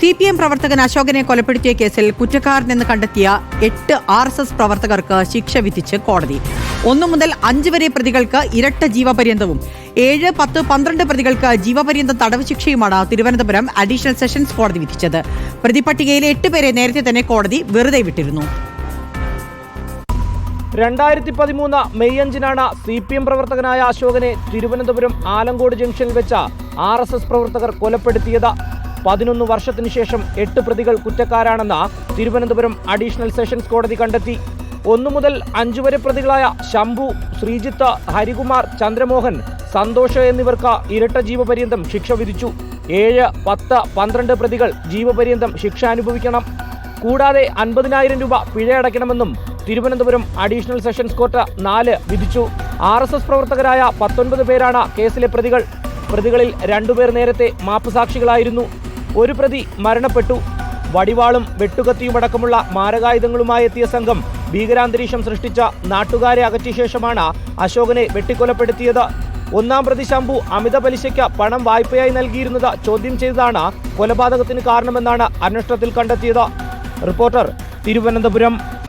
C P M പ്രവർത്തകൻ അശോകനെ കൊലപ്പെടുത്തിയ കേസിൽ കുറ്റക്കാരനെന്ന് കണ്ടെത്തിയ എട്ട് ആർ എസ് എസ് പ്രവർത്തകർക്ക് ശിക്ഷ വിധിച്ച് കോടതി. ഒന്നു മുതൽ അഞ്ച് വരെ പ്രതികൾക്ക് ഇരട്ട ജീവപര്യന്തവും ഏഴ് പത്ത് പന്ത്രണ്ട് പ്രതികൾക്ക് ജീവപര്യന്തം തടവ് ശിക്ഷയുമാണ് തിരുവനന്തപുരം അഡീഷണൽ സെഷൻസ് കോടതി വിധിച്ചത്. പ്രതിപട്ടികയിലെ എട്ട് പേരെ നേരത്തെ തന്നെ കോടതി വെറുതെ വിട്ടിരുന്നു. രണ്ടായിരത്തി പതിമൂന്ന് മെയ് അഞ്ചിനാണ് സി പി എം പ്രവർത്തകനായ അശോകനെ തിരുവനന്തപുരം ആലങ്കോട് ജംഗ്ഷനിൽ വെച്ച ആർ എസ് എസ് പ്രവർത്തകർ കൊലപ്പെടുത്തിയത്. പതിനൊന്ന് വർഷത്തിന് ശേഷം എട്ട് പ്രതികൾ കുറ്റക്കാരാണെന്ന് തിരുവനന്തപുരം അഡീഷണൽ സെഷൻസ് കോടതി കണ്ടെത്തി. ഒന്നു മുതൽ അഞ്ചു വരെ പ്രതികളായ ശംഭു ശ്രീജിത്ത് ഹരികുമാർ ചന്ദ്രമോഹൻ സന്തോഷ് എന്നിവർക്ക് ഇരട്ട ജീവപര്യന്തം ശിക്ഷ വിധിച്ചു. ഏഴ് പത്ത് പന്ത്രണ്ട് പ്രതികൾ ജീവപര്യന്തം ശിക്ഷ അനുഭവിക്കണം. കൂടാതെ അൻപതിനായിരം രൂപ പിഴയടയ്ക്കണമെന്നും തിരുവനന്തപുരം അഡീഷണൽ സെഷൻസ് കോർട്ട് നാല് വിധിച്ചു. ആർ എസ് എസ് പ്രവർത്തകരായ പത്തൊൻപത് പേരാണ് കേസിലെ പ്രതികൾ. പ്രതികളിൽ രണ്ടുപേർ നേരത്തെ മാപ്പുസാക്ഷികളായിരുന്നു. ഒരു പ്രതി മരണപ്പെട്ടു. വടിവാളും വെട്ടുകത്തിയുമടക്കമുള്ള മാരകായുധങ്ങളുമായി എത്തിയ സംഘം ഭീകരാന്തരീക്ഷം സൃഷ്ടിച്ച നാട്ടുകാരെ അകറ്റിയ ശേഷമാണ് അശോകനെ വെട്ടിക്കൊലപ്പെടുത്തിയത്. ഒന്നാം പ്രതി ശംഭു അമിത പലിശയ്ക്ക് പണം വായ്പയായി നൽകിയിരുന്നത് ചോദ്യം ചെയ്തതാണ് കൊലപാതകത്തിന് കാരണമെന്നാണ് അന്വേഷണത്തിൽ കണ്ടെത്തിയത്. റിപ്പോർട്ടർ തിരുവനന്തപുരം.